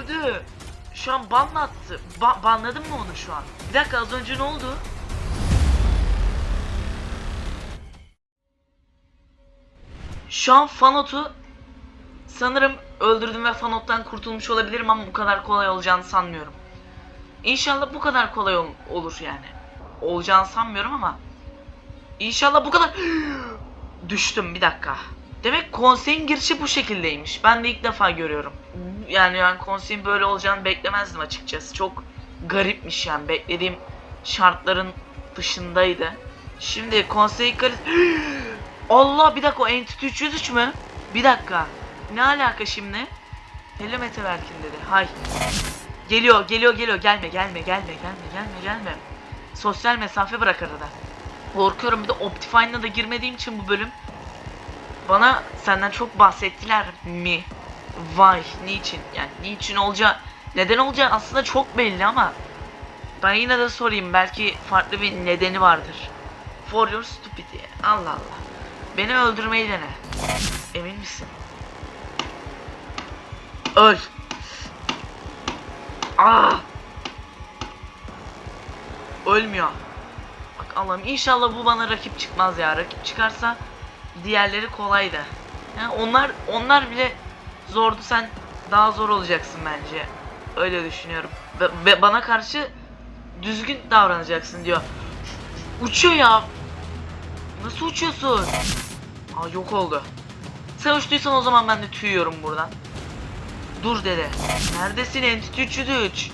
öldü. Şu an banlattı. Ba banladın mı onu şu an? Bir dakika az önce ne oldu? Şu an Fanot'u sanırım öldürdüm ve Fanot'tan kurtulmuş olabilirim ama bu kadar kolay olacağını sanmıyorum. İnşallah bu kadar kolay ol- olur yani. Olacağını sanmıyorum ama İnşallah bu kadar düştüm bir dakika. Demek konseyin girişi bu şekildeymiş. Ben de ilk defa görüyorum. Yani yani konseyin böyle olacağını beklemezdim açıkçası. Çok garipmiş yani. Beklediğim şartların dışındaydı. Şimdi konsey garip... Allah bir dakika o Entity 303 mü? Bir dakika. Ne alaka şimdi? Hello Metaverkin dedi. Hay. Geliyor, geliyor, geliyor. Gelme, gelme, gelme, gelme, gelme, gelme. Sosyal mesafe bırak arada. Korkuyorum bir de Optifine'la da girmediğim için bu bölüm. Bana senden çok bahsettiler mi? Vay, niçin? Yani niçin olacağı, neden olacağı aslında çok belli ama ben yine de sorayım belki farklı bir nedeni vardır. For your stupidity. Allah Allah. Beni öldürmeyi dene. Emin misin? Öl. Ah! Ölmüyor. Bak Allah'ım inşallah bu bana rakip çıkmaz ya. Rakip çıkarsa diğerleri kolaydı. Yani onlar onlar bile zordu sen daha zor olacaksın bence. Öyle düşünüyorum. Ve, ve bana karşı düzgün davranacaksın diyor. Uçuyor ya. Nasıl uçuyorsun? Aa yok oldu. Sen uçtuysan o zaman ben de tüyüyorum buradan. Dur dede. Neredesin Entity 303?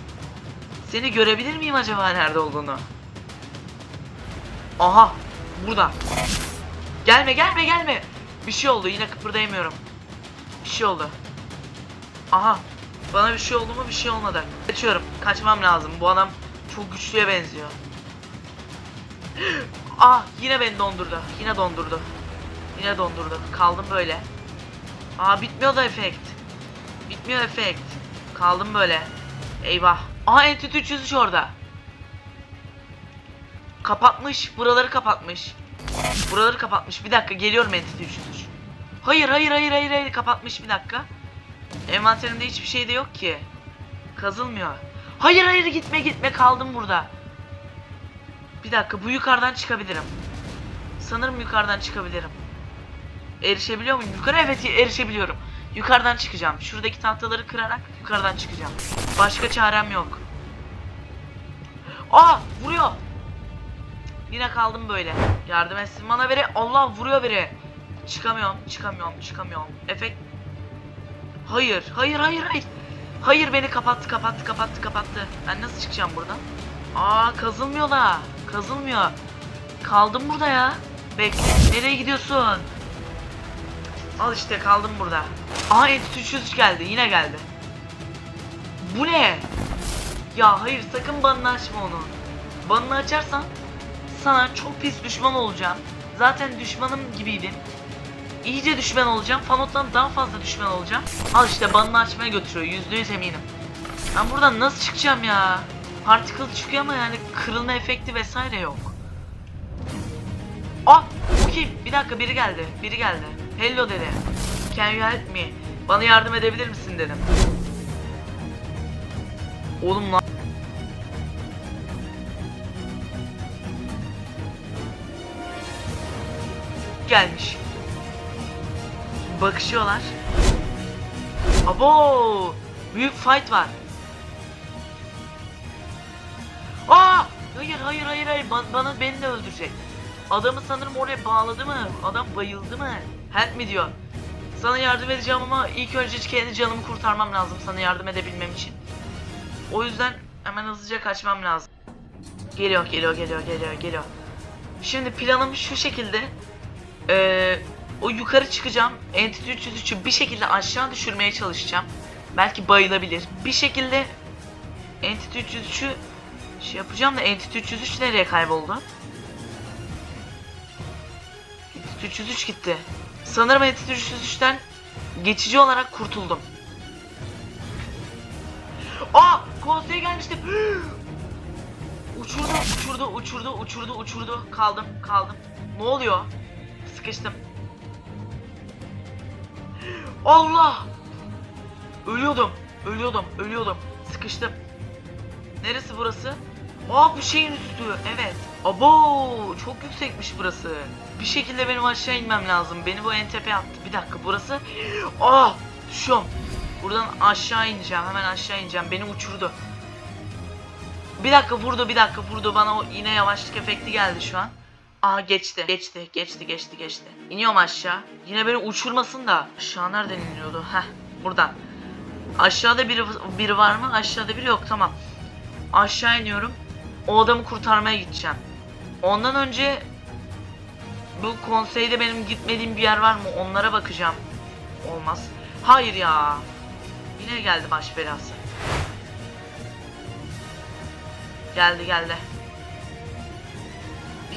Seni görebilir miyim acaba nerede olduğunu? Aha burada. Gelme gelme gelme. Bir şey oldu yine kıpırdayamıyorum. Bir şey oldu. Aha. Bana bir şey oldu mu bir şey olmadı. Kaçıyorum. Kaçmam lazım. Bu adam çok güçlüye benziyor. Ah yine beni dondurdu. Yine dondurdu. Yine dondurdu. Kaldım böyle. Aa bitmiyor da efekt. Bitmiyor efekt. Kaldım böyle. Eyvah. Aha Entity 303 orada. Kapatmış. Buraları kapatmış. Buraları kapatmış. Bir dakika geliyorum Entity 303. Hayır hayır hayır hayır hayır kapatmış bir dakika. Envanterimde hiçbir şey de yok ki. Kazılmıyor. Hayır hayır gitme gitme kaldım burada. Bir dakika bu yukarıdan çıkabilirim. Sanırım yukarıdan çıkabilirim. Erişebiliyor muyum? Yukarı evet erişebiliyorum. Yukarıdan çıkacağım. Şuradaki tahtaları kırarak yukarıdan çıkacağım. Başka çarem yok. Aa vuruyor. Yine kaldım böyle. Yardım etsin bana biri. Allah vuruyor biri. Çıkamıyorum, çıkamıyorum, çıkamıyorum. Efekt. Hayır, hayır, hayır, hayır. Hayır beni kapattı, kapattı, kapattı, kapattı. Ben nasıl çıkacağım buradan? Aa kazılmıyor da. Kazılmıyor. Kaldım burada ya. Bekle. Nereye gidiyorsun? Al işte kaldım burada. Aa Entity 303 geldi. Yine geldi. Bu ne? Ya hayır sakın banını açma onu. Banını açarsan sana çok pis düşman olacağım. Zaten düşmanım gibiydin. İyice düşman olacağım. Fanot'tan daha fazla düşman olacağım. Al işte banını açmaya götürüyor. Yüzde yüz eminim. Ben buradan nasıl çıkacağım ya? Particle çıkıyor ama yani kırılma efekti vesaire yok. Ah! Bu kim? Bir dakika biri geldi. Biri geldi. Hello dedi. Can you help me? Bana yardım edebilir misin dedim. Oğlum lan. Gelmiş. Bakışıyorlar. Abo! Büyük fight var. Aa! Hayır hayır hayır hayır Ba- bana beni de öldürecek. Adamı sanırım oraya bağladı mı? Adam bayıldı mı? Help mi diyor. Sana yardım edeceğim ama ilk önce kendi canımı kurtarmam lazım sana yardım edebilmem için. O yüzden hemen hızlıca kaçmam lazım. Geliyor, geliyor, geliyor, geliyor, geliyor. Şimdi planım şu şekilde. Ee, o yukarı çıkacağım. Entity 303'ü bir şekilde aşağı düşürmeye çalışacağım. Belki bayılabilir. Bir şekilde Entity 303'ü şey yapacağım da Entity 303 nereye kayboldu? Entity 303 gitti. Sanırım Entity 303'ten geçici olarak kurtuldum. Aa! Konseye gelmiştim. uçurdu, uçurdu, uçurdu, uçurdu, uçurdu. Kaldım, kaldım. Ne oluyor? Sıkıştım. Allah! Ölüyordum. Ölüyordum, ölüyordum. Sıkıştım. Neresi burası? Aa bu şeyin üstü. Evet. Abo çok yüksekmiş burası. Bir şekilde benim aşağı inmem lazım. Beni bu en tepeye attı. Bir dakika burası. Ah düşüyorum. Buradan aşağı ineceğim. Hemen aşağı ineceğim. Beni uçurdu. Bir dakika vurdu bir dakika vurdu. Bana o yine yavaşlık efekti geldi şu an. Aha geçti. Geçti geçti geçti geçti. İniyorum aşağı. Yine beni uçurmasın da. Aşağı nereden iniyordu? Heh buradan. Aşağıda biri, biri var mı? Aşağıda biri yok tamam. Aşağı iniyorum. O adamı kurtarmaya gideceğim. Ondan önce bu konseyde benim gitmediğim bir yer var mı? Onlara bakacağım. Olmaz. Hayır ya. Yine geldi baş belası. Geldi geldi.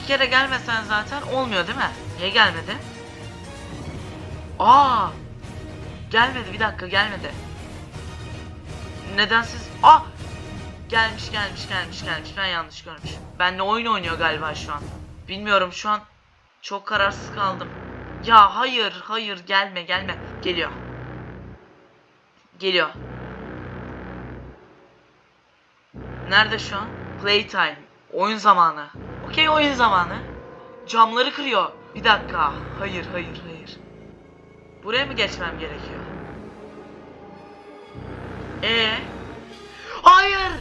Kere gelmesen zaten olmuyor değil mi? Niye gelmedi? Aa! Gelmedi bir dakika gelmedi. Neden siz... Ah! Gelmiş gelmiş gelmiş gelmiş ben yanlış görmüşüm. Benle oyun oynuyor galiba şu an. Bilmiyorum şu an çok kararsız kaldım. Ya hayır hayır gelme gelme. Geliyor. Geliyor. Nerede şu an? Playtime. Oyun zamanı. Okey oyun zamanı. Camları kırıyor. Bir dakika. Hayır hayır hayır. Buraya mı geçmem gerekiyor? Ee? Hayır!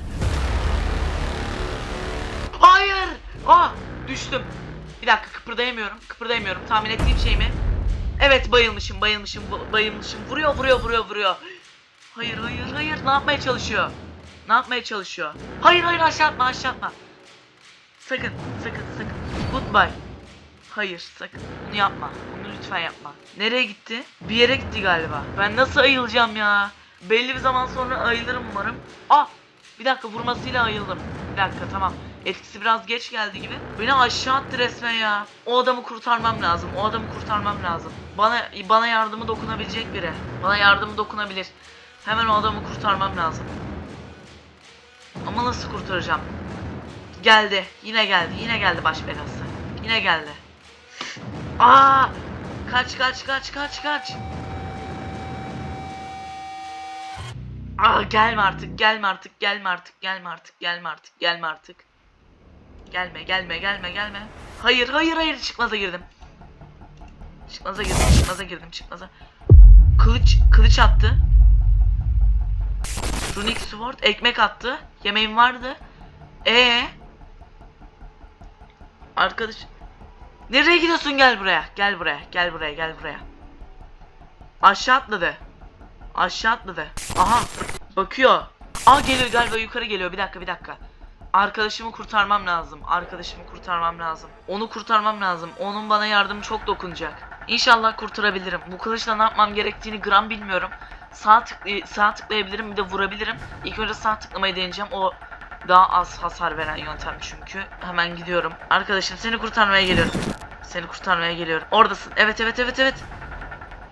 Hayır! Ah! Düştüm. Bir dakika kıpırdayamıyorum. Kıpırdayamıyorum. Tahmin ettiğim şey mi? Evet bayılmışım, bayılmışım, bayılmışım. Vuruyor, vuruyor, vuruyor, vuruyor. Hayır, hayır, hayır. Ne yapmaya çalışıyor? Ne yapmaya çalışıyor? Hayır, hayır aşağı atma, aşağı atma. Sakın, sakın, sakın. Goodbye. Hayır, sakın. Bunu yapma. Bunu lütfen yapma. Nereye gitti? Bir yere gitti galiba. Ben nasıl ayılacağım ya? Belli bir zaman sonra ayılırım umarım. Ah! Bir dakika vurmasıyla ayıldım. Bir dakika tamam. Etkisi biraz geç geldi gibi. Beni aşağı attı resmen ya. O adamı kurtarmam lazım. O adamı kurtarmam lazım. Bana bana yardımı dokunabilecek biri. Bana yardımı dokunabilir. Hemen o adamı kurtarmam lazım. Ama nasıl kurtaracağım? Geldi. Yine geldi. Yine geldi baş belası. Yine geldi. Aa! Kaç kaç kaç kaç kaç. Aa gelme artık, gelme artık, gelme artık, gelme artık, gelme artık, gelme artık. Gelme, gelme, gelme, gelme. Hayır, hayır, hayır, çıkmaza girdim. Çıkmaza girdim, çıkmaza girdim, çıkmaza. Kılıç, kılıç attı. Runic Sword, ekmek attı. Yemeğim vardı. Ee. Arkadaş. Nereye gidiyorsun? Gel buraya. Gel buraya. Gel buraya. Gel buraya. Aşağı atladı. Aşağı atladı. Aha. Bakıyor. Aa geliyor galiba yukarı geliyor. Bir dakika bir dakika. Arkadaşımı kurtarmam lazım. Arkadaşımı kurtarmam lazım. Onu kurtarmam lazım. Onun bana yardımı çok dokunacak. İnşallah kurtarabilirim. Bu kılıçla ne yapmam gerektiğini gram bilmiyorum. Sağ, tıklay sağ tıklayabilirim bir de vurabilirim. İlk önce sağ tıklamayı deneyeceğim. O daha az hasar veren yöntem çünkü. Hemen gidiyorum. Arkadaşım seni kurtarmaya geliyorum. Seni kurtarmaya geliyorum. Oradasın. Evet evet evet evet.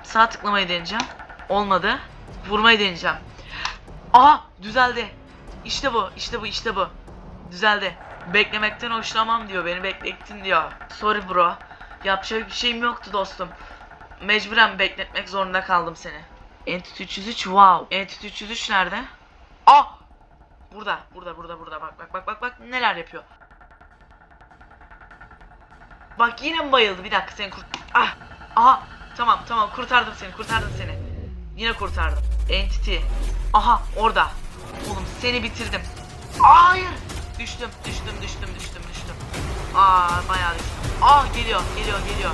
Sağ tıklamayı deneyeceğim. Olmadı. Vurmayı deneyeceğim. Aha düzeldi. İşte bu, işte bu, işte bu. Düzeldi. Beklemekten hoşlanmam diyor. Beni beklettin diyor. Sorry bro. Yapacak bir şeyim yoktu dostum. Mecburen bekletmek zorunda kaldım seni. Entity 303 wow. Entity 303 nerede? Ah! Burada, burada, burada, burada. Bak, bak, bak, bak, bak. Neler yapıyor. Bak yine mi bayıldı? Bir dakika seni kurt... Ah! Aha! Tamam, tamam. Kurtardım seni, kurtardım seni. Yine kurtardım. Entity. Aha, orada. Oğlum seni bitirdim. Hayır! Düştüm, düştüm, düştüm, düştüm, düştüm. Aa, bayağı düştüm. Aa, geliyor, geliyor, geliyor.